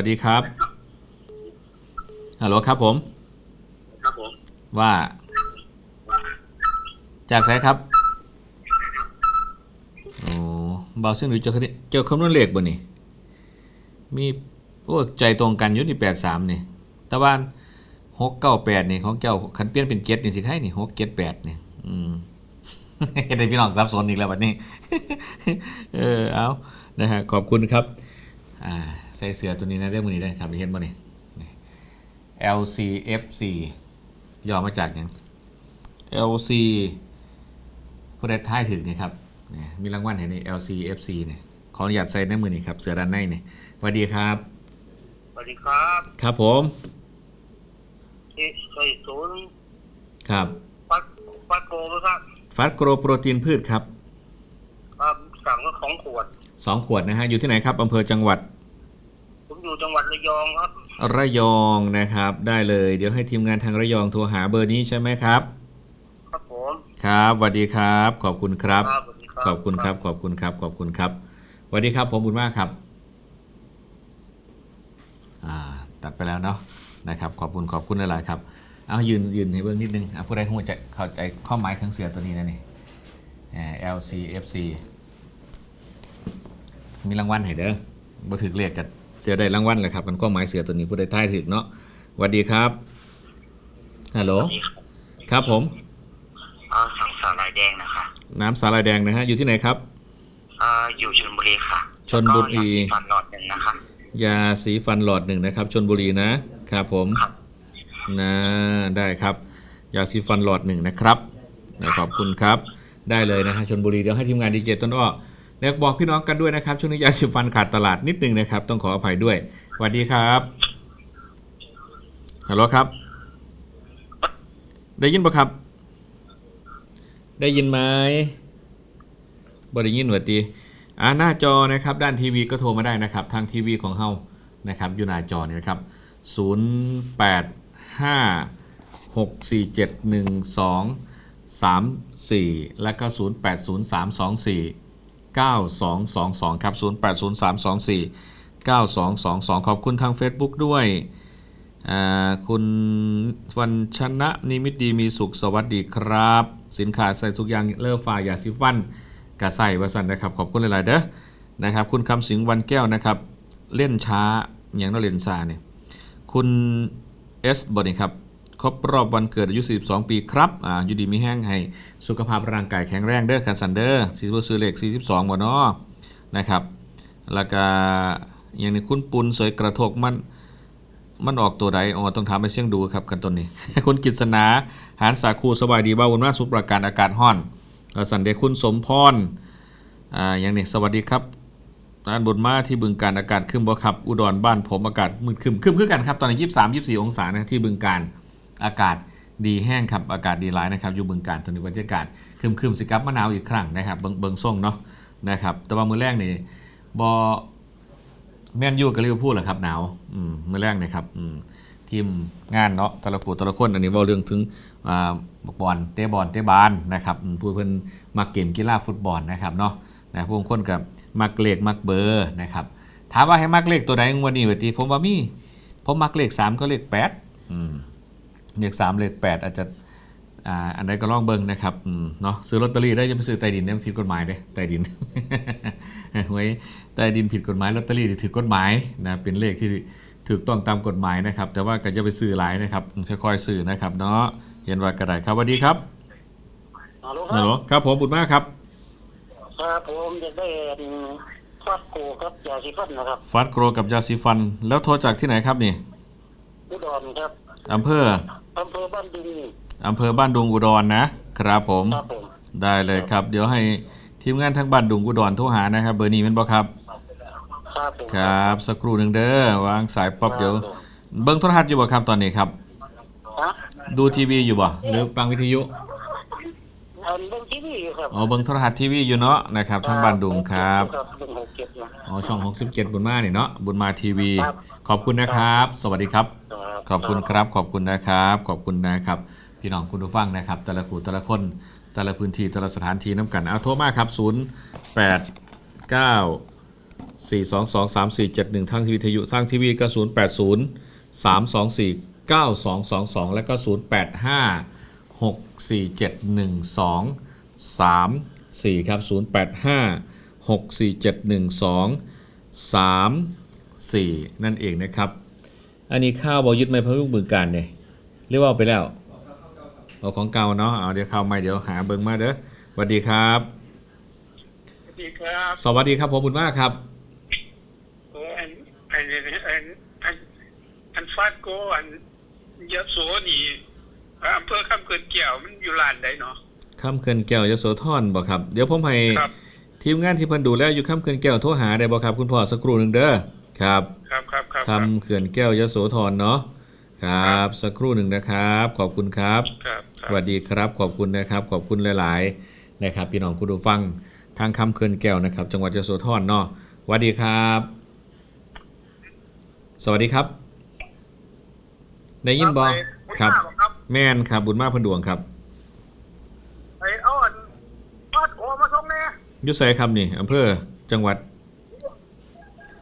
สวัสดีครับฮัลโหลครับผม ครับผม ว่า จากไสครับ โอ้เบาเส้นหรือเจ้าคดีเจ้าคำนวณเลขบ่นี่ มีพวกใจตรงกันอยู่นี่แปดสามนี่แต่ว่าหกเก้าแปดนี่ของเจ้าคันเปลี่ยนเป็นเจ็ดนี่สิใครนี่หกเจ็ดแปดนี่ อืมได้พี่น้องซับซ้อนอีกแล้ววันนี้ เออ เอา นะฮะ ขอบคุณครับ อ่า ใส่เสื้อตัวนี้นะเรื่องมือนี้ได้ครับเห็นบ่นี่นี่ LCFC ย่อมาจากหยัง LC ผู้ใดท้ายถึงเนี่ยครับเนี่ยมีรางวัลเห็นใน LCFC เนี่ยขออนุญาตใส่ในมือนี่ครับ เสือด้านในเนี่ยสวัสดีครับสวัสดีครับ ครับผมที่ใส่ศูนย์ครับฟัดฟัดโกไหมครับฟัดโกรโปรตีนพืชครับครับสั่งก็ของขวดสองขวดนะฮะอยู่ที่ไหนครับอำเภอจังหวัดผม อยู่จังหวัดระยองครับ ระยองนะครับ ได้เลย เดี๋ยวให้ทีมงานทางระยองโทรหาเบอร์นี้ใช่ไหมครับ ครับผมครับสวัสดีครับ ขอบคุณครับครับสวัสดีครับขอบคุณครับ ขอบคุณครับ ขอบคุณครับสวัสดีครับ ผมบุญมากครับ อ่า ตัดไปแล้วเนาะนะครับ ขอบคุณขอบคุณหลายๆครับ เอายืนยืนให้เบื้องนิดนึงอะผู้ใดคงจะเข้าใจข้อหมายของเสือตัวนี้นะนี่อ่า LCFC มีรางวัลให้เด้อบ่ถึกเรียกกันเจอได้รางวัลเลยครับมันข้อหมายเสือตัวนี้ผู้ใดทายถึกเนาะสวัสดีครับฮัลโหลสวัสดีครับครับผมอ่าสั่งสาลายแดงนะคะ น้ำสาลายแดงนะฮะอยู่ที่ไหนครับอ่าอยู่ชลบุรีค่ะชลบุรีแล้วก็อยากฟันหลอดหนึ่งนะคะ ยาสีฟันหลอดหนึ่งนะครับชนบุรีนะครับผมครับนะได้ครับ ยาสีฟันหลอดหนึ่งนะครับนะขอบคุณครับ ได้เลยนะฮะชนบุรีเดี๋ยวให้ทีมงานดีเจต้นอ้อ เนี่ยบอกพี่น้องกันด้วยนะครับ ช่วงนี้ยาสีฟันขาดตลาดนิดนึงนะครับ ต้องขออภัยด้วยสวัสดีครับฮัลโหลครับ ได้ยินปะครับ ได้ยินไหมบได้ยินหนวดตีอ่าหน้าจอนะครับ ด้านทีวีก็โทรมาได้นะครับ ทางทีวีของเฮานะครับอยู่หน้าจอเนี่ยนะครับ 0 8 5 6 4 7 1 2 3 4 แล้วก็ 0 9 2 2 2 ครับ 0 8 0 3 2 4 9 2 2 2 ขอบคุณทาง Facebook ด้วยอ่าคุณวันชนะนิมิตดีมีสุขสวัสดีครับ สินค้าใส่สุกยางเลอฟ้ายาสีฟันกระใส่วาสันนะครับ ขอบคุณหลาย ๆ เด้อนะครับ คุณคำสิงห์วันแก้วนะครับ เล่นช้าอย่างเราเล่นซาเนี่ยคุณเอสบอนี่ครับ ครบรอบวันเกิดอายุ 42 ปีครับอ่าอยู่ดีมีแห้งให้สุขภาพร่างกายแข็งแรงเด้อคันสันเดอร์ซีซูซื้อเลข42บ่เนาะนะครับแล้วก็อย่างนี้คุณปุนสวยกระทกมันมันออกตัวใดอ๋อต้องถามไปเสี่ยงดูครับกันต้นนี้ คุณกิษณาหารสาคูสบายดีบ้าวุนว่าสุประการอากาศห้อนแล้วสันเดชคุณสมพรอ่าอย่างนี้สวัสดีครับร้านบุญมาที่บึงการอากาศครึมบ่ครับอุดรบ้านผมอากาศมืดคึมคึมคือกันครับตอนนี้ยี่สามยี่สี่องศานะที่บึงการ อากาศดีแห้งครับอากาศดีหลายนะครับอยู่บึงการตอนนี้บรรยากาศครึมคึมสิครับมะนาวอีกครั้งนะครับเบิงเบิงส่งเนาะนะครับแต่ว่ามือแรกนี่บอแมนยูกับลิเวอร์พูลเหรอครับหนาวอืมมือแรกนะครับอืมทีมงานเนาะแต่ละผู้แต่ละคนอันนี้เว่าเรื่องถึงอ่าบอลเตะบอลเตะบานนะครับผู้เพิ่นมาเกมกีฬาฟุตบอลนะครับเนาะนะพวกคนกับมักเลขมักเบอร์นะครับถามว่าให้มักเลขตัวใดงวดนี้วทีผมว่ามีผมมักเลข3ก็เลข8อืม เลข3เลข8อาจจะอ่าอันใดก็ลองเบิ่งนะครับอืมเนาะซื้อลอตเตอรี่ได้จะไปซื้อใต้ดินเนี่ยมันผิดกฎหมายเด้ใต้ดินไว้ใต้ดินผิดกฎหมายลอตเตอรี่นี่ถือกฎหมายนะเป็นเลขที่ถูกต้องตามกฎหมายนะครับ แต่ว่าก็จะไปซื้อหลายนะครับค่อยๆซื้อนะครับเนาะเห็นว่ากระไดครับสวัสดีครับฮัลโหลคฮัลโหลรับครับผมบุญมากครับครับผมจะได้ฟัดโกครับยาสีฟันนะครับฟัดโกรกับยาสีฟัน แล้วโทรจากที่ไหนครับนี่อุดรครับ อำเภออำเภอบ้านดุงอำเภอบ้านดุงอุดรนะครับผม ครับผมได้เลยครับ เดี๋ยวให้ทีมงานทางบ้านดุงอุดรโทรหานะครับ เบอร์นี้เป็นบ่ครับ ครับผมครับ สักครู่หนึ่งเด้อวางสายป๊อบเดี๋ยว เบิ้งโทรทัศน์อยู่บ่ครับตอนนี้ครับ ฮะดูทีวีอยู่บ่หรือฟังวิทยุอันเบิ่งทีวีอยู่ครับอ๋อเบิ้งโทรทัศน์ทีวีอยู่เนาะนะครับทางบ้านดุงครับ เบิ่งหกเจ็ดนะ อ๋อช่อง 67 บุญมานี่เนาะบุญมาทีวี ครับ ขอบคุณนะครับ สวัสดีครับครับ ขอบคุณครับ ขอบคุณนะครับ ขอบคุณนะครับ พี่น้องคุณผู้ฟังนะครับ แต่ละคู่แต่ละคน แต่ละพื้นที่แต่ละสถานที่น้ำกัน เอาโทรมาครับ 0 8 9 4 2 2 3 4 7 1 ทางทีวีวิทยุทางทีวีก็ 0 8 0 3 2 4 9 2 2 2 แล้วก็ 0 8 5 6 4 7 1 2 3 4 ครับ 0 8 5 6 4 7 1 2 3 4นั่นเองนะครับ อันนี้ข้าวบอยึดไม่พะยุงบึงการเนี่ยเรียกว่าเอาไปแล้วเอาของเก่าเนาะเอาเดี๋ยวเข้าใหม่เดี๋ยวหาเบิ่งมาเด้อสวัสดีครับ สวัสดีครับสวัสดีครับผมบุญมากครับโอ้อันอันอันอันอันฟาดโกอันยะโสนี่อำเภอคำเกิดเกี่ยวมันอยู่ลานใดเนาะค่ำเคินแก้วยโสธรบ่ครับ เดี๋ยวผมให้ครับทีมงานที่เพิ่นดูแลอยู่ค่ำเคินแก้วโทรหาได้บ่ครับ คุณพ่อสักครู่หนึ่งเด้อ ครับครับครับครับค่ำเขื่อนแก้วยโสธรเนาะครับ สักครู่หนึ่งนะครับ ขอบคุณครับครับคสรับวัสดีครับขอบคุณนะครับ ขอบคุณหลาย ๆ นะครับ พี่น้องคุณผู้ฟังทางคำเคินแก้วนะครับ จังหวัดยโสธรเนาะสวัสดีครับ สวัสดีครับได้ยินบ่ครับครับ แม่นครับบุญมากเพันดวงครับไอเอาอันฟาดโกมาส่งแน่อยุไสครับนี่อำเภอจังหวัด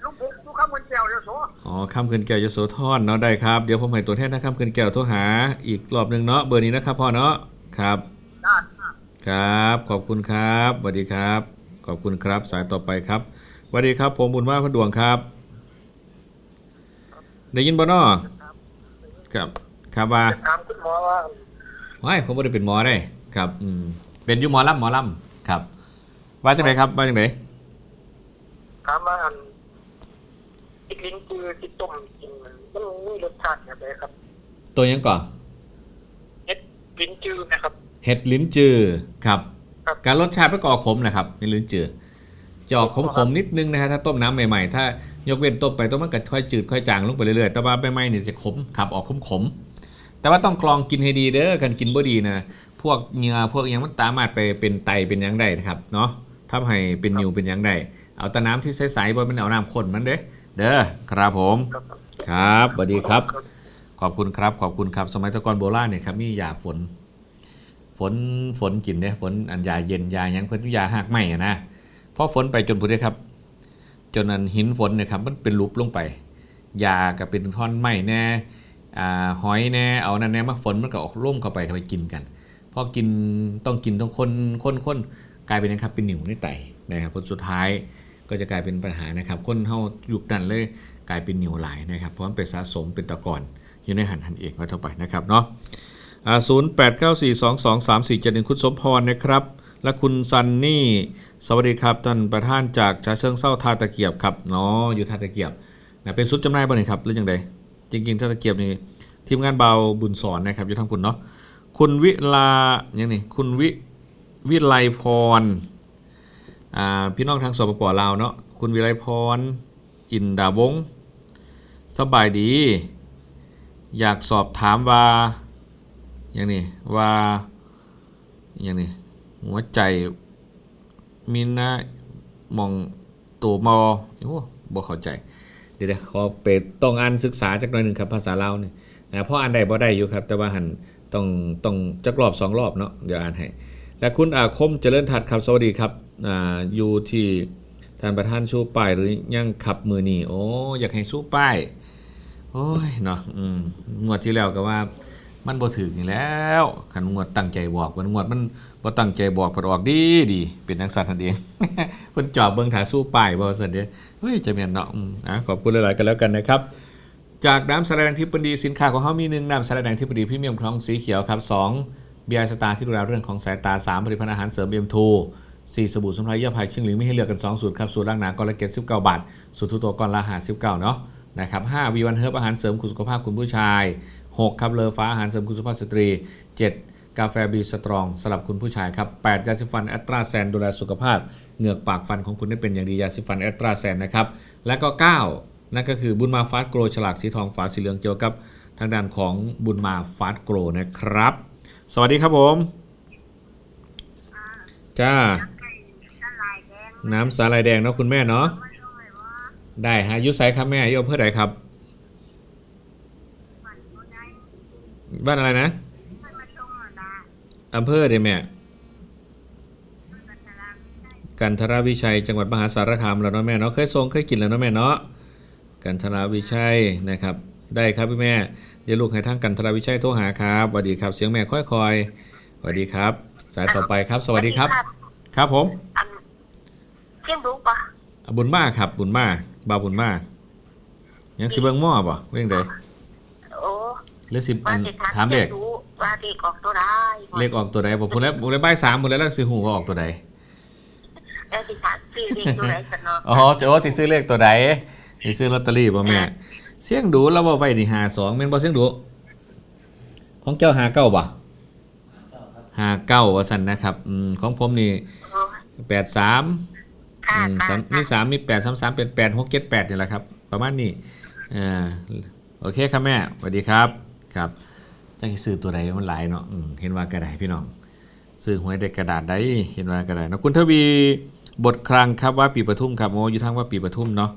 ลุงปุ๊กลูกคำเกิดเกี่ยวยะโสอ๋อคำเคินแก้วยโสธรเนาะได้ครับ เดี๋ยวผมให้ตัวแทนนะคำเคินแก้วโทรหา อีกรอบหนึ่งเนาะเบอร์นี้นะครับพ่อเนาะครับได้ครับ ขอบคุณครับสวัสดีครับ ขอบคุณครับสายต่อไปครับสวัสดีครับ ผมบุญมากพันดวงครับได้ยินบ่เนาะครับครับว่าถามคุณหมอว่าไม่ผมไม่ได้เป็นหมอได้ครับอืมเป็นอยุหมอลำหมอลำครับ ว่าจังไดครับว่าจังไดถามว่าอัน ลิ้นจือที่ต้มกินมันมันมีรสชาติแบบไหนครับตัวหยังก่อนเฮ็ดลิ้นจือนะครับ เห็ดลิ้นจือครับ ครับ การรสชาติมันก็ออกขมนะครับในลิ้นจือจะออกขมๆนิดนึงนะฮะถ้าต้มน้ำใหม่ๆ ถ้ายกเว้นต้มไปต้มมันก็ค่อยจืดค่อยจางลงไปเรื่อยๆแต่ว่าใหม่ๆนี่จะขมครับออกขมๆแต่ว่าต้องกรองกินให้ดีเด้อกันกินบ่ดีนะพวกเหงื่อพวกอิหยังมันตามารถไปเป็นไตเป็นหยังได้นะครับเนาะทำให้เป็นนิวเป็นหยังได้เอาแต่น้ำที่ใสๆบ่เป็นเอาน้ำข้นมันเด้อ เด้อครับผมครับสวัสดีครับ ขอบคุณครับ ขอบคุณครับ สมัยตะกอนโบราณเนี่ยครับมียาฝน ฝนฝนกินเนี่ยฝนอันยาเย็นยายังเพิ่นยาหักไหมอะนะพอฝนไปจนพุทธครับ จนอันหินฝนเนี่ยครับมันเป็นลุบลงไปยาก็เป็นท่อนไม้แน่อ่าหอยแน่เอานั่นแน่มาฝนมันก็ออกร่มเข้าไปเข้าไปกินกันพอกินต้องกินต้องคนคนคนกลายเป็นนะครับเป็นหนิวในไตนะครับผลสุดท้าย ก็จะกลายเป็นปัญหานะครับคนเฮายุคนั้นเลยกลายเป็นหนิวหลนะครับเพราะมันไปสะสมเป็นตะกอนอยู่ในหันหันเอกไว้เท่าไปนะครับเนาะศูนย์แปดเก้าสี่สองสองสามสี่เจ็ดหนึ่งคุณสมพรนะครับ และคุณซันนี่ สวัสดีครับท่านประธานจากชาเชิงเศร้าทาตะเกียบครับเนาะอยู่ทาตะเกียบนะเป็นสุดจำหน่ายบ่เนี่ยครับหรือยังไงจริงๆทาตะเกียบนี่ทีมงานเบาบุญสอนนะครับอยู่ทางคุณเนาะคุณวิลาอย่างนี้คุณวิวิไลพร พี่น้องทางสปปลาวเนาะคุณวิไลพร อินดาวง สบายดี อยากสอบถามว่าอย่างนี้ว่าอย่างนี้หัวใจมีหน้ามองตัวมอโอ้บ่เข้าใจเดี๋ยวขอไปต้องอ่านศึกษาจักหน่อยหนึ่งครับภาษาลาวนี่นะเพราะอ่านได้บ่ได้อยู่ครับ แต่ว่าหันต้องต้องจักรอบสองรอบเนาะเดี๋ยวอ่านให้ และคุณอาคมเจริญทัดครับสวัสดีครับออยู่ที่ท่านประธานสู้ป้ายหรือยังขับมือนี่โอ้อยากให้สู้ป้ายโอ้ยเนาะงวดที่แล้วก็ว่ามันบ่ถึกนี่แล้วคันงวดตั้งใจบอกมันงวดมันบ่ตั้งใจบอกเพิ่นออกดีดีเป็นจังซั่นนั่นเองเพิ่นจอบเบิ่งถาสู้ป้ายบ่ซั่นเด้เฮ้ยจะแม่นเนาะอะขอบคุณหลาย ๆ กันแล้วกันนะครับจากน้ำสาระแดงทิพย์ดีสินค้าของเขามีหนึ่งน้ำสาระแดงทิพย์ดีพรีเมียมคลองสีเขียวครับสอง เบียร์สตาร์ที่ดูแลเรื่องของสายตาสามผลิตภัณฑ์อาหารเสริมเอ็มทูสี่สบู่สมุนไพรเยื่อไผ่ชิงหลิงไม่ให้เลือกกัน 2 สูตรครับ สูตรล้างหนาก้อนละเกตสิบเก้าบาท สูตรทุกตัวก้อนละหาสิบเก้าเนาะนะครับห้าวีวันเฮิร์บอาหารเสริมคุณสุขภาพคุณผู้ชายหกครับเลอฟ้าอาหารเสริมคุณสุภาพสตรีเจ็ดกาแฟบีสตรองสำหรับคุณผู้ชายครับแปดยาสีฟันแอตราแซนดูแลสุขภาพเหงือกปากฟันของคุณได้เป็นอย่างดียาสีฟันแอตราแซนนะครับและก็เก้านั่นก็คือบุญมาฟาสโกรฉลากสีทองฝาสีเหลืองเกี่ยวกับทางด้านของบุญมาฟาสโกรนะครับ สวัสดีครับผม จ้า น้ำสาลายแดงเนาะคุณแม่เนาะ ได้ฮะอยุไซครับแม่อยุอำเภอไหนครับ บ้านอะไรนะอำเภอเดแม่ กันทรวิชัย จังหวัดมหาสารคามแล้วเนาะแม่เนาะ เคยส่งเคยกินแล้วเนาะแม่เนาะ กันทรวิชัยนะครับ ได้ครับพี่แม่ เดี๋ยวลูกให้ทางกันทรวิชัยโทรหาครับสวัสดีครับ เสียงแม่ค่อยคอยๆสวัสดีครับ สายต่อไปครับ สวัสดีครับ ครับผมอันเที่ยงรู้ปะอะบุญมากครับ บุญมากบาวบุญมากยังสิเบิ่งหม้อบ่เรื่องใดโอ้หรือสิว่าอันสิถามเลขที่ยงรู้ว่าเด็กออกตัวได้เลขออกตัวใดบ่พูดแล้วพูดแล้วบ่ายสามพูดแล้วแล้วสิหูว่าออกตัวใดแล้วสิถามซื้อเด็กตัวไหนกันเนาะอ๋อสิโอ้สิซื้อเลขตัวใดสิซื้อลอตเตอรี่บ่แม่ เสียงดูแล้วบ่ไว้นี่52แม่นบ่เสียงดู ของเจ้า59บ่59ว่าซั่นนะครับอืมของผมนี่โอ้ย83ค่ะอืมค่ะสามมีสามมี8 33เป็น8 6 7 8นี่แหละครับ ประมาณนี้เอ่าโอเคครับแม่สวัสดีครับครับจังสิซื้อตัวใดมันหลายเนาะอืมเห็นว่ากระดาษพี่น้องซื้อหวยเด็กกระดาษได้เห็นว่ากระดาษนะคุณทวีบทครังครับว่าปีปทุมครับโอ้อยู่ทางว่าปีปทุมเนาะ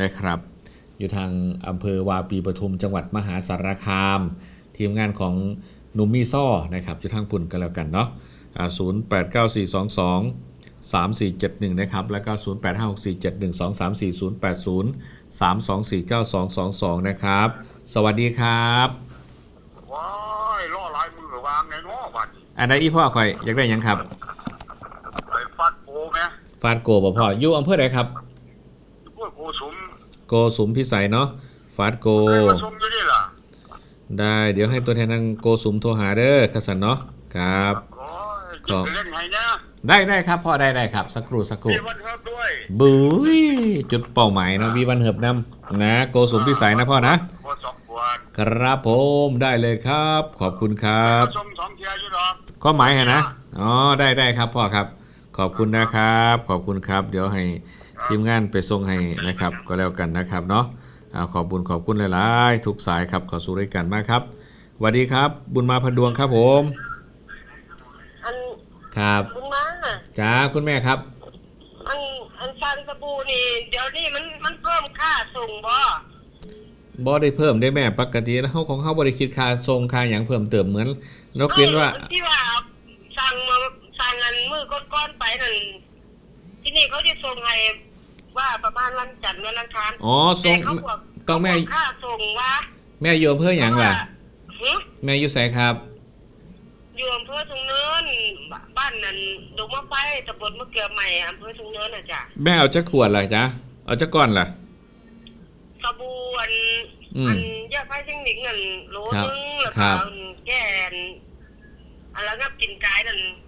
นะครับ อยู่ทางอำเภอวาปีปทุมจังหวัดมหาสารคาม ทีมงานของหนุ่มมีซ่อนะครับอยู่ทางปุ่นกันแล้วกันเนาะศูนย์แปดเก้าสี่สองสองสามสี่เจ็ดหนึ่งนะครับ แล้วก็ศูนย์แปดห้าหกสี่เจ็ดหนึ่งสองสามสี่ศูนย์แปดศูนย์สามสองสี่เก้าสองสองสองนะครับ สวัสดีครับว้ายล่อลายมือวางไงเนาะบัดนี้อันใดอีพ่อคอยอยากได้หยังครับ ไปฟัดโพไหมฟาดโกบ่พ่ออยู่อำเภอใดครับพวกโกสุม โกสุมพิสัยเนาะฟาดโกเคยมาชมอยู่นี่ล่ะได้เดี๋ยวให้ตัวแทนทางโกสุมโทรหาเด้อคัสันเนาะครับ โอ้ยครัจะบไปเล่นไงนะได้ได้ครับพ่อได้ได้ครับ สักครู่สักครู่ มีวันเฮิบด้วยบุ้ยจุดเป้าหมายเนาะวีวันเหิบนำนะโกสุมพิสัยนะพ่อนะขวดสองขวดครับผมได้เลยครับ ขอบคุณครับมาชมสองเทียอยู่ดอก ข้อหมายเหรอนะ อ๋อ ได้ได้ครับพ่อครับ ขอบคุณนะครับ ขอบคุณครับ เดี๋ยวให้ ทีมงานไปส่งให้นะครับ ก็แล้วกันนะครับเนาะอ่าขอบคุณขอบคุณหลายๆ ทุกสายครับขอสู่รายการมากครับสวัสดีครับ บุญมาพันดวงครับผม อันครับบุญมาจ้าคุณแม่ครับ อันอันซานสบู่นี่เดี๋ยวนี้มันมันเพิ่มค่าส่งบ่บ่ได้เพิ่มได้แม่ปกติแล้วเขาของเขาบริคิดค่าทรงค่าอย่างเพิ่มเติมเหมือนนกเว้นว่าออที่ว่าสั่งมาสั่งอันมือก้อนๆไปนั่นที่นี่เขาจะส่งให้ ว่าประมาณวันจันทร์วันอังคารอ๋อทรงแต่เขาบอกต้องแม่เขาบอกค่าส่งว่าแม่อยู่อำเภออย่างล่ะ หึแม่อยู่ไสครับ อยู่อำเภอทุงเนินบ้านนั่นดงมะไฟตำบลมะเกือใหม่อำเภอทุงเนินน่ะจ้ะแม่เอาจักขวดล่ะจ๊ะเอาจักก้อนล่ะ สบู่อันอืม อันยาไฟเทคนิคนั่นโหลครับนึงแล้วครัก็บ อันแก่นอันแล้วก็กินกายนั่นครึ่งโหล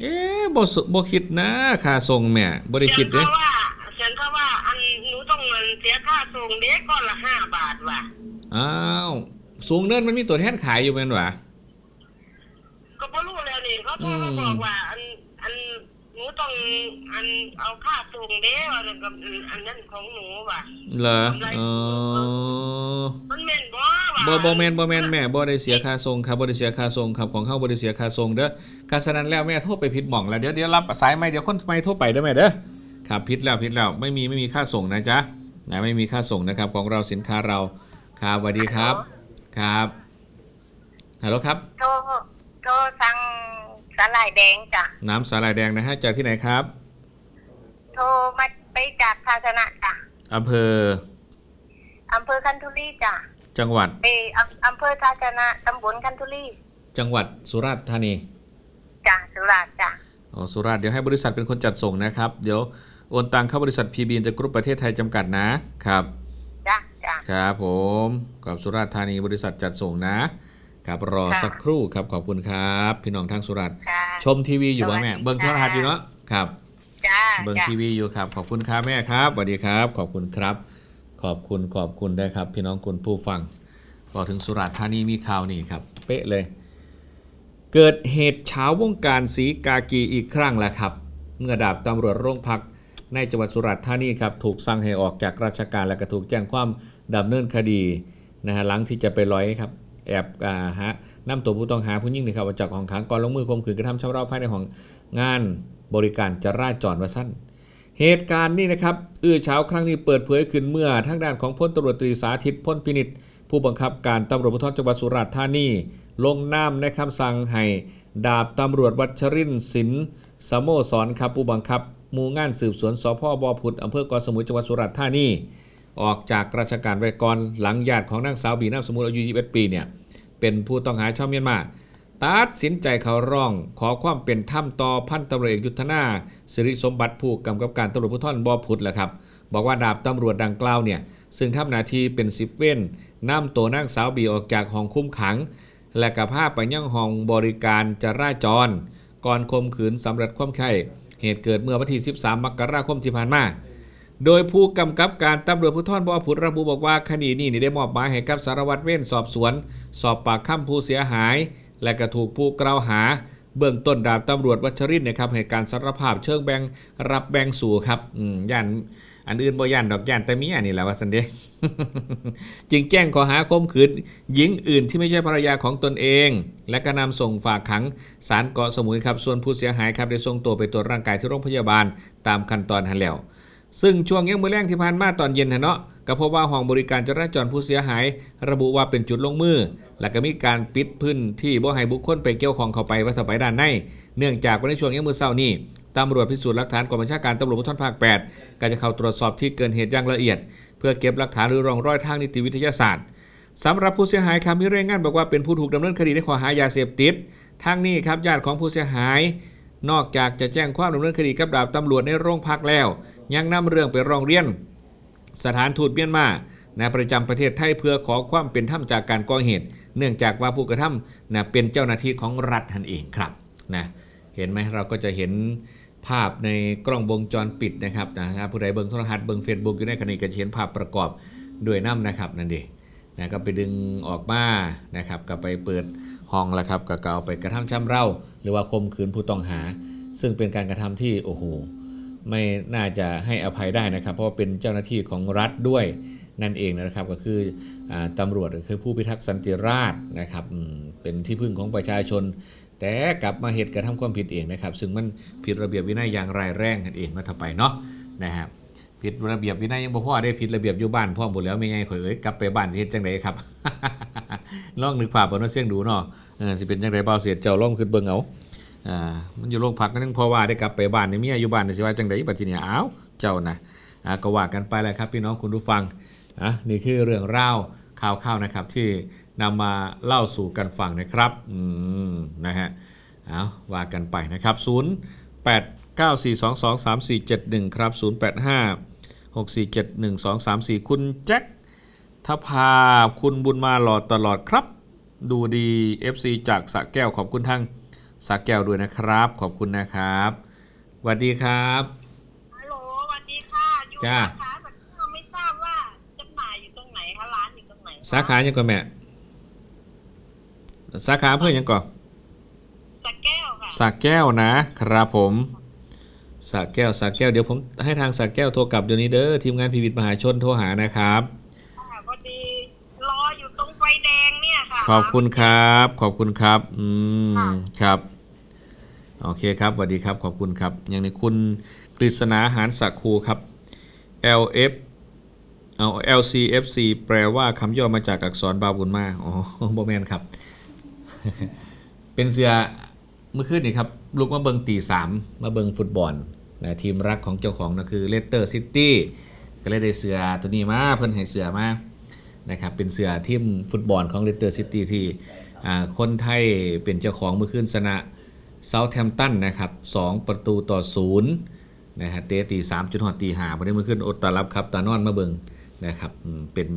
เอ๊ะบ่สุบ่คิดนะค่าทรงแม่บ่ได้คิดเสีเด้ยงเขาว่าเสียงเขาว่าอันหนูต้องเงินเสียค่าส่งเด็กก้อนละห้าบาทว่ะอ้าวสูงเนินมันมีตัวแทนขายอยู่แม่นวะก็บ่รู้แล้วนี่เขาโทรมาอืมบอกว่าอันอันหนู ต้องอันเอาค่าส่งเด้ว่ากับอันนั้นของหนูว่ะเหรอเออมันแม่นบ่ว่ะบ่บ่แม่นบ่แม่นแม่บ่ได้เสียค่าทรงครับบ่ได้เสียค่าทรงครับของเฮาบ่ได้เสียค่าทรงเด้อการฉะนั้นแล้วแม่โทรไปผิดหม่องแล้วเดี๋ยวเดี๋ยวรับสายใหม่เดี๋ยวคนใหม่โทรไปเด้อแม่เด้อครับผิดแล้วผิดแล้วไม่มีไม่มีค่าส่งนะจ๊ะนะไม่มีค่าส่งนะครับของเราสินค้าเราครับสวัสดีครับครับฮัลโหลครับโทรโทรสั่ง สาหร่ายแดงจ้ะน้ำสาหร่ายแดงนะฮะจากที่ไหนครับโทรมาไปจากภาชนะจ้ะอำเภออำเภอคันทุรีจ้ะจังหวัดไปอำอำเภอภาชนะตำบลคันทุรีจังหวัดสุราษฎร์ธานีจ้ะสุราษฎร์จ้ะอ๋อสุราษฎร์เดี๋ยวให้บริษัทเป็นคนจัดส่งนะครับ เดี๋ยวโอนตังเข้าบริษัท PB อินเตอร์กรุ๊ปประเทศไทยจำกัดนะครับ จ้ะจ้ะครับผมกับสุราษฎร์ธานีบริษัทจัดส่งนะ ครับรอค่ะสักครู่ครับขอบคุณครับ พี่น้องทางสุราษฎร์ค่ะชมทีวีอยู่ป่ะแม่สวัสดีเบิ่งโทรทัศน์อยู่เนาะครับจ้ะเบิ่งจ้ะทีวีอยู่ครับ ขอบคุณครับแม่ครับสวัสดีครับ ขอบคุณครับ ขอบคุณขอบคุณได้ครับ พี่น้องคุณผู้ฟังพอถึงสุราษฎร์ธานีมีข่าวนี่ครับ เป๊ะเลย เกิดเหตุเช้าวงการสีกากีอีกครั้งแล้วครับ เมื่อดาบตำรวจโรงพักในจังหวัดสุราษฎร์ธานีครับถูกสั่งให้ออกจากราชการและก็ถูกแจ้งความดำเนินคดีนะฮะหลังที่จะไปร้อยครับ แอบอ่าฮะนำตัวผู้ต้องหาผู้ยิ่งนะครับออกจากห้องขังก่อนลงมือข่มขืนกระทำชำเราภายในห้องงานบริการจราจรว่าสั้นเหตุการณ์นี้นะครับอื้อเช้าครั้งนี้เปิดเผยขึ้นเมื่อทางด้านของพลตำรวจตรีสาธิตพ้นพินิษผู้บังคับการตำรวจภูธรจังหวัดสุราษฎร์ธานีลงนามในคำสั่งให้ดาบตำรวจวัชรินทร์สินสโมสรครับผู้บังคับ หมู่งานสืบสวนสพบอพุธอำเภอกเกาสมุยจังหวัดสุราษฎร์ธานี ออกจากราชการไว้ก่อนหลังญาติของนางสาวบีนามสมุทรอายุ21ปีเนี่ยเป็นผู้ต้องหาชาวเมียนมาตัดสินใจเขาร้อง ขอความเป็นธรรมต่อพันตำรวจเอกยุทธนาสิริสมบัติผู้กำกับการตำรวจภูธรบอพุธแหละครับ บอกว่าดาบตำรวจดังกล่าวเนี่ยซึ่งทำหน้าที่เป็นสิบเว้นนำตัวนางสาวบีออกจากห้องคุมขัง และกับภาพไปยังห้องบริการจราจร ก่อนข่มขืนสำเร็จความไข้เหตุเกิดเมื่อวันที่ 13 มกราคมที่ผ่านมา โดยผู้กำกับการตำรวจภูธรบ่อพุธระบุบอกว่าคดีนี้นได้มอบหมายให้กับสารวัตรเว้นสอบสวน สอบปากคำผู้เสียหาย และก็ถูกผู้กล่าวหา เบื้องต้นดาบตำรวจวัชรินนะครับให้การสารภาพเชิงแบ่งรับแบ่งสู่ครับอืมย่านอันอื่นบ่ย่านดอกย่านแต่มียนี่แหละว่าสันเดจึงแจ้งข้อหาข่มขืนหญิงอื่นที่ไม่ใช่ภรรยาของตนเอง และก็นำส่งฝากขังศาลเกาะสมุยครับส่วนผู้เสียหายครับได้ส่งตัวไปตรวจร่างกายที่โรงพยาบาลตามขั้นตอนหันแล้ว ซึ่งช่วงยังมือแรงที่ผ่านมาตอนเย็นนะเนาะก็พบว่าห้องบริการจราจรผู้เสียหาย ระบุว่าเป็นจุดลงมือ และก็มีการปิดพื้นที่บ่ให้บุคคลไปเกี่ยวของเข้าไปว่าสบายด้านใน เนื่องจากว่าในช่วงยังมือเศร้านี้ตำรวจพิสูจน์หลักฐานกองบัญชาการตำรวจภูธรภาค 8 ก็จะเข้าตรวจสอบที่เกิดเหตุอย่างละเอียด เพื่อเก็บหลักฐานหรือรองรอยทางนิติวิทยาศาสตร์สำหรับผู้เสียหายครับมีรายงานบอกว่าเป็นผู้ถูกดำเนินคดีในข้อหายาเสพติดทางนี้ครับญาติของผู้เสียหาย นอกจากจะแจ้งความดำเนินคดีกับดาบตำรวจในโรงพักแล้ว ยังนำเรื่องไปร้องเรียน สถานทูตเมียนมาในประจำประเทศไทยเพื่อขอความเป็นธรรมจากการก่อเหตุ เนื่องจากว่าผู้กระทำนะเป็นเจ้าหน้าที่ของรัฐทันเองครับนะเห็นไหมเราก็จะเห็นภาพในกล้องวงจรปิดนะครับนะครับผู้ใดเบิ่งโทรทัศน์เบิ่งเฟซบุ๊กอยู่ในขณะนี้ก็จะเห็นภาพประกอบด้วยน้ำนะครับนั่นเองนะก็ไปดึงออกมานะครับก็ไปเปิดห้องแล้วครับก็เอาไปกระทำชำเราหรือว่าข่มขืนผู้ต้องหา ซึ่งเป็นการกระทำที่โอ้โห ไม่น่าจะให้อภัยได้นะครับ เพราะว่าเป็นเจ้าหน้าที่ของรัฐด้วยนั่นเองนะครับก็คืออตำรวจก็คือผู้พิทักษ์สันติราษฎร์นะครับเป็นที่พึ่งของประชาชน แต่กลับมาเหตุกระทำความผิดเองนะครับ ซึ่งมันผิดระเบียบวินัยอย่างร้ายแรงกันเองมาถ้าไปเนาะนะครับผิดระเบียบวินัยยังบ่พอได้ผิดระเบียบอยู่บ้านพ่อหมดแล้วไม่ไงข่อยเอ้ยกลับไปบ้านสิเฮ็ดจังไดครับลองนึกภาพเอาเนาะเสียงดูเนาะเออสิเป็นจังไดเบาเสียเจ้าลองขึ้นเบิ่งเอา อ่ามันอยู่โรงพักนั่นพราะว่าได้กลับไปบ้านในเมียอยู่บ้านนี่สิว่าจังไดบัดทีนี้อ้าวเจ้านะอ่าก็ว่ากันไปแหละครับพี่น้องคุณผู้ฟังอะนี่คือเรื่องราวข่าวๆนะครับที่นำมาเล่าสู่กันฟังนะครับอืมนะฮะเอาว่ากันไปนะครับ 0 8 9 4 2 2 3 4 7 1 ครับ 0 8 5 6 4 7 1 2 3 4 คุณแจ็คทภาคุณบุญมาหลอดตลอดครับ ดูดี FC จากสระแก้วขอบคุณทาง สาแก้วด้วยนะครับ ขอบคุณนะครับสวัสดีครับฮัลโหลสวัสดีค่ะอยู่จ้าสาขาแบบเราไม่ทราบว่าจำหน่ายอยู่ตรงไหนคะร้านอยู่ตรงไหนคะสาขายังก่อนแม่สาขาเพื่อยังก่อนสระแก้วค่ะสาแก้วนะครับผมสาแก้วสาแก้วเดี๋ยวผมให้ทางสาแก้วโทรกลับเดี๋ยวนี้เด้อทีมงานพีวิทย์มหาชนโทรหานะครับ ค่ะพอดีรออยู่ตรงไฟแดงเนี่ยค่ะ ขอบคุณครับ ขอบคุณครับ อืม ครับ โอเคครับสวัสดีครับ ขอบคุณครับ อย่างนี้คุณกฤษณาหารสักครูครับ LF เอา LCFC แปลว่าคำย่อมาจากอักษรบาบุญมา อ๋อโบแมนครับ เป็นเสือเมื่อคืนนี่ครับลุกมาเบิงตีสามมาเบิงฟุตบอลนะทีมรักของเจ้าของนะคือเลสเตอร์ซิตี้ก็เลยได้เสือตัวนี้มาเพิ่นให้เสือมา นะครับเป็นเสือทีมฟุตบอลของเลสเตอร์ซิตี้ที่คนไทยเป็นเจ้าของเมื่อคืนชนะเซาท์แฮมตันนะครับ2ประตูต่อ0นะฮะเตะตี3จุดหอดตีหาวันนี้เมื่อคืนอดตารับครับตานอนมาเบิงนะครับเป็น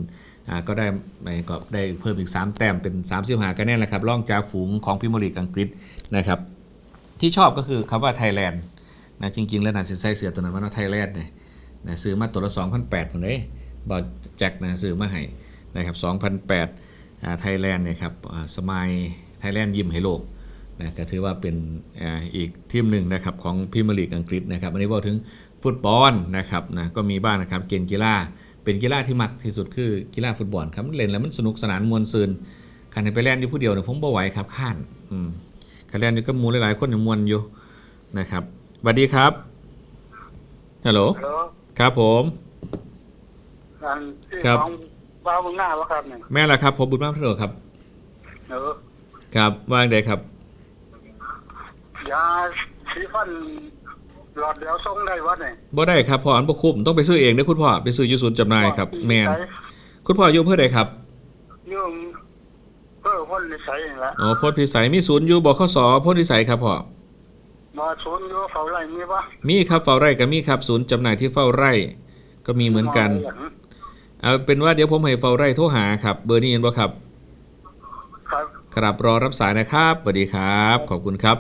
ก็ได้ไม่ก็ได้เพิ่มอีก 3 แต้มเป็น35คะแนนแหละครับรองจากฝูงของพิมร์ลีกอังกฤษนะครับที่ชอบก็คือคำว่าไทยแลนด์นะจริง ๆ แล้วน่าจะใส่เสือตัวนั้นว่าไทยแลนด์เนี่ยนะซื้อมาตัวละ2,008คนเลยบอแจ็คนะซื้อมาให้ นะครับ2008อ่าไทยแลนด์เนี่ยครับอ่าสมัยไทยแลนด์ยิ้มให้โลกนะก็ถือว่าเป็นอ่าอีกทีมหนึ่งนะครับของพรีเมียร์ลีกอังกฤษนะครับอันนี้ว่าถึงฟุตบอลนะครับนะก็มีบ้างนะครับเกมกีฬาเป็นกีฬาที่มักที่สุดคือกีฬาฟุตบอลครับมันเล่นแล้วมันสนุกสนานมวลซืนคันให้ไปแล่นอยู่ผู้เดียวเนี่ยผมบ่ไหวครับข้านอืมคันแล่นอยู่ก็หมูหลายๆคนอย่างมวลอยู่นะครับสวัสดีครับฮัลโหลฮัลโหลครับผมอันที่ครับของ บ้าวเมืองหน้าวะครับเนี่ยแม่ละครับผมบุญมากพระโดครับ เออครับว่างใดครับ ยาสีฟันหลอดเดียวส่งได้วะเนี่ยบ่ได้ครับพ่ออันบ่คุ้มต้องไปซื้อเองเด้อคุณพ่อไปซื้ออยู่ศูนย์จำหน่ายครับ แม่นคุณพ่ออยู่อำเพื่อใดครับยุ่งเพื่อคนนิสัยนี่ละอ๋อโพธิพิสัยมีศูนย์อยู่บขสโพธิพิสัยครับพ่อมาศูนย์อยู่เขาไรมีปะมีครับเฝ้าไร่ก็มีครับศูนย์จำหน่ายที่เฝ้าไร่ ก็มีเหมือนกัน เอาเป็นว่าเดี๋ยวผมให้เฝ้าไร่โทรหาครับ เบอร์นี้เห็นบ่ครับ ครับ ครับรอรับสายนะครับสวัสดีครับ ขอบคุณครับ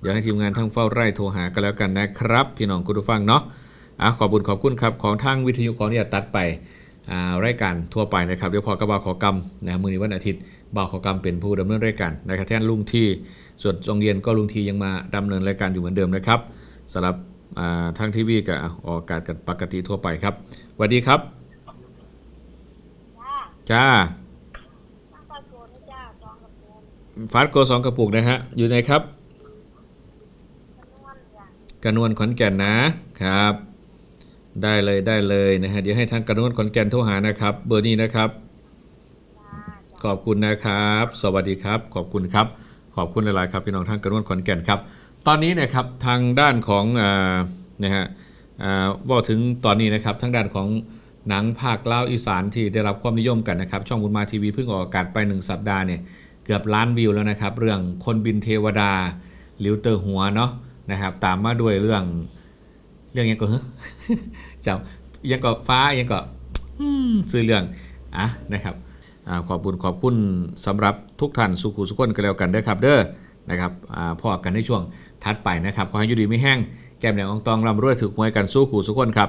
เดี๋ยวให้ทีมงานทั้งเฝ้าไร่โทรหากันแล้วกันนะครับ พี่น้องคุณผู้ฟังเนาะอะขอบคุณขอบคุณครับของทางวิทยุของเนี่ยตัดไปอ่ารายการทั่วไปนะครับเดี๋ยวพอกระบาขอกรรมนะมือนี้วันอาทิตย์บ่าวขอกรรมเป็นผู้ดำเนินรายการนะครับแทนลุงที่ส่วนจงเย็นก็ลุงทียังมาดำเนินรายการอยู่เหมือนเดิมนะครับสำหรับอ่าทางทีวีกับออกอากาศกันปกติทั่วไปครับสวัสดีครับ จ้าจ้าตั้งปลาโกนะจ้าจองกับโกนฟาสโกสองกระปุกนะฮะ อยู่ไหนครับ จำนวนจ้ะกระนวนขอนแก่นนะครับ ได้เลยได้เลยนะฮะเดี๋ยวให้ทางกระนวนขอนแก่นโทรหานะครับ เบอร์นี้นะครับ จ้าจ้าขอบคุณนะครับ สวัสดีครับ ขอบคุณครับ ขอบคุณหลาย ๆ ครับพี่น้องทางกระนวนขอนแก่นครับ ตอนนี้นะครับทางด้านของอ่านะฮะอ่าว่าถึงตอนนี้นะครับทางด้านของ หนังภาคลาวอีสานที่ได้รับความนิยมกันนะครับ ช่องบุญมาทีวีเพิ่งออกอากาศไปหนึ่งสัปดาห์เนี่ยเกือบล้านวิวแล้วนะครับ เรื่องคนบินเทวดาหลิวเตอร์หัวเนาะนะครับ ตามมาด้วยเรื่องเรื่องยังก็เฮ้จำยังก็ฟ้ายังก็อืมซื้อเรื่องอะนะครับอ่าขอบคุณขอบคุณสำหรับทุกท่านสุขุสุขคนกันแล้วกันเด้อครับ เด้อนะครับอ่าพอกันในช่วงทัดไปนะครับขอให้อยู่ดีไม่แห้งแก้มแดงอองตองร่ำรวยถือหวยกันสู้ขู่สุขคนครับ